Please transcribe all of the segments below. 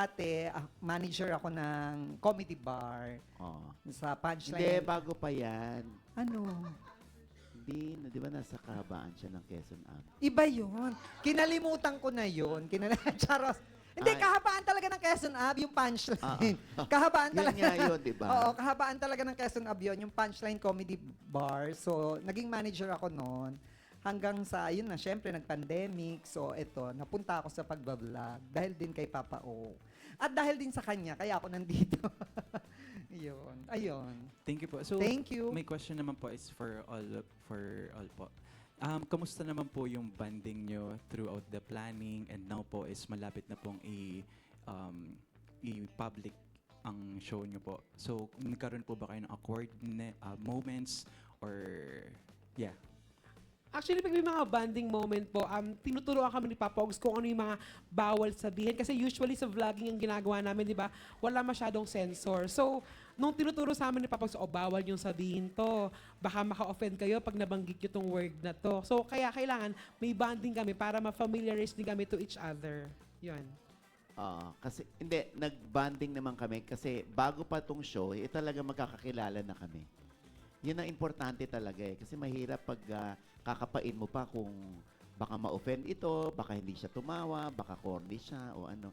Ate, ah, manager ako ng comedy bar Oh. sa Hindi, punchline. bago pa yan. ano? Hindi, na- di ba nasa kahabaan siya ng Quezon Ave? Iba yun. Kinalimutan ko na yun. Kinal Charos. Hindi, Ay. kahabaan talaga ng Quezon Ave yung punchline. Ah, kahabaan Yun talaga. nga yun, di ba? Oo, kahabaan talaga ng Quezon Ave yun, yung punchline comedy bar. So, naging manager ako noon. Hanggang sa, yun na, syempre, nag-pandemic. So, eto, napunta ako sa pagbablog. Dahil din kay Papa O. At dahil din sa kanya, kaya ako nandito. yun. Ayun. Thank you po. So, Thank you. my question naman po is for all for all po. Um, kamusta naman po yung banding nyo throughout the planning and now po is malapit na pong i um, i-public ang show nyo po. So, nagkaroon po ba kayo ng awkward ne- uh, moments or yeah. Actually, pag may mga banding moment po, um, tinuturuan kami ni Papa kung ano yung mga bawal sabihin. Kasi usually sa vlogging ang ginagawa namin, di ba, wala masyadong sensor. So, nung tinuturo sa amin ni Papa Ogs, oh, bawal yung sabihin to. Baka maka-offend kayo pag nabanggit nyo tong word na to. So, kaya kailangan may banding kami para ma-familiarize din kami to each other. Yun. Oo, kasi hindi nag-bonding naman kami kasi bago pa tong show, eh talaga magkakakilala na kami. 'Yun ang importante talaga eh kasi mahirap pag ah, kakapain mo pa kung baka ma-offend ito, baka hindi siya tumawa, baka corny siya o ano.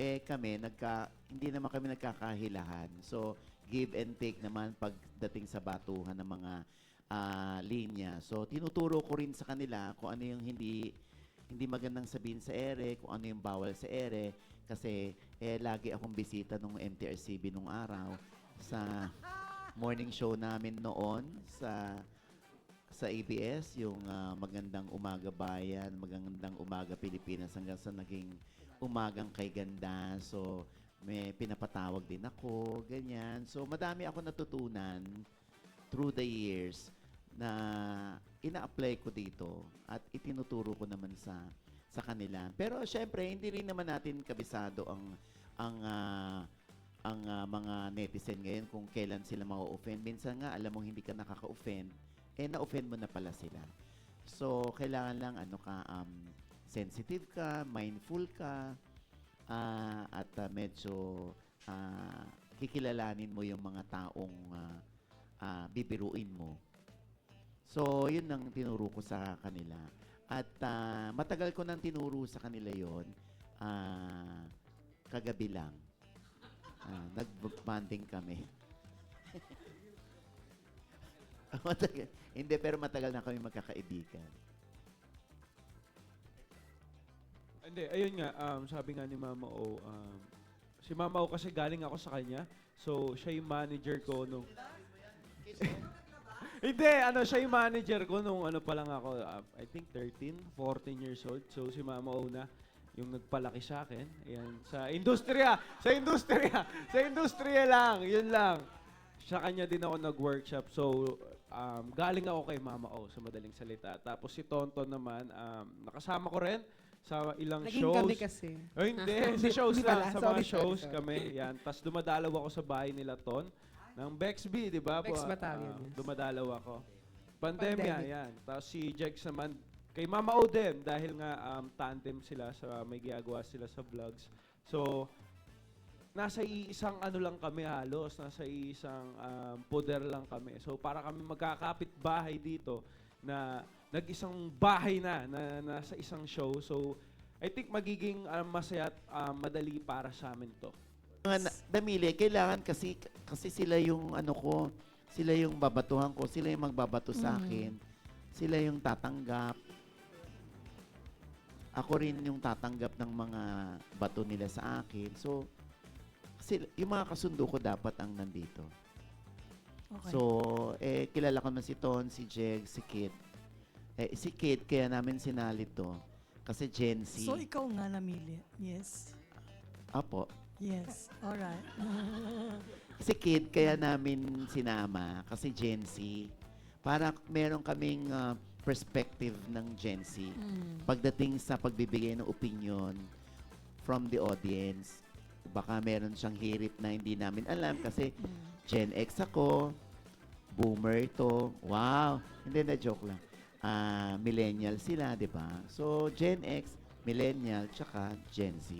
Eh kami nagka hindi naman kami nagkakahilahan. So give and take naman pagdating sa batuhan ng mga ah, linya. So tinuturo ko rin sa kanila kung ano yung hindi hindi magandang sabihin sa ere, kung ano yung bawal sa ere. Kasi eh, lagi akong bisita nung MTRCB nung araw sa morning show namin noon sa sa ABS, yung ah, Magandang Umaga Bayan, Magandang Umaga Pilipinas hanggang sa naging Umagang Kay Ganda. So, may pinapatawag din ako, ganyan. So, madami ako natutunan through the years na ina-apply ko dito at itinuturo ko naman sa sa kanila. Pero syempre, hindi rin naman natin kabisado ang ang ah, ang ah, mga netizen ngayon kung kailan sila ma-offend. Minsan nga, alam mo hindi ka nakaka-offend, eh na-offend mo na pala sila. So, kailangan lang ano ka, um, sensitive ka, mindful ka, ah, at ah, medyo ah, kikilalanin mo yung mga taong ah, ah, bibiruin mo. So, yun ang tinuro ko sa kanila. At ah, matagal ko nang tinuro sa kanila yon ah, kagabi lang. Ah, Nag-bonding kami. matagal. Hindi, pero matagal na kami magkakaibigan. Hindi, ayun nga, um, sabi nga ni Mama O, um, si Mama O kasi galing ako sa kanya. So, siya yung manager ko nung... Hindi, ano, siya yung manager ko nung ano pa lang ako, uh, I think 13, 14 years old. So, si Mama O na yung nagpalaki sa akin. Ayan, sa industriya, sa industriya, sa industriya lang, yun lang. Sa kanya din ako nag-workshop. So, um, galing ako kay Mama O sa madaling salita. Tapos si Tonton naman, um, nakasama ko rin sa ilang Naging shows. kami kasi. Oh, hindi. Sa shows lang. pala. Sa Sorry, mga sorry, shows sorry. kami. Yan. Tapos dumadalaw ako sa bahay nila Ton. Ng Bexby, di ba? Bex Battalion, yes. dumadalaw ako. Pandemya, Pandemic. yan. Tapos si Jex naman, kay Mama O din, dahil nga um, tandem sila, sa may ginagawa sila sa vlogs. So, nasa isang ano lang kami halos, nasa isang um, poder lang kami. So, para kami magkakapit bahay dito na nag-isang bahay na, na nasa isang show. So, I think magiging um, masaya at um, madali para sa amin to. Mga damili, kailangan kasi kasi sila yung ano ko, sila yung babatuhan ko, sila yung magbabato sa akin. Sila yung tatanggap. Ako rin yung tatanggap ng mga bato nila sa akin. So, kasi yung mga kasundo ko dapat ang nandito. Okay. So, eh, kilala ko na si Ton, si Jeg, si Kid. Eh, si Kid, kaya namin sinali to. Kasi Gen Z. So, ikaw nga namili. Yes. Apo. Yes. Alright. Si Kid, kaya namin sinama kasi Gen Z. Para meron kaming ah, perspective ng Gen Z Mm. pagdating sa pagbibigay ng opinion from the audience. Baka meron siyang hirit na hindi namin alam kasi Gen X ako, boomer ito. Wow! Hindi na joke lang. Ah, millennial sila, di ba? So, Gen X, millennial, tsaka Gen Z.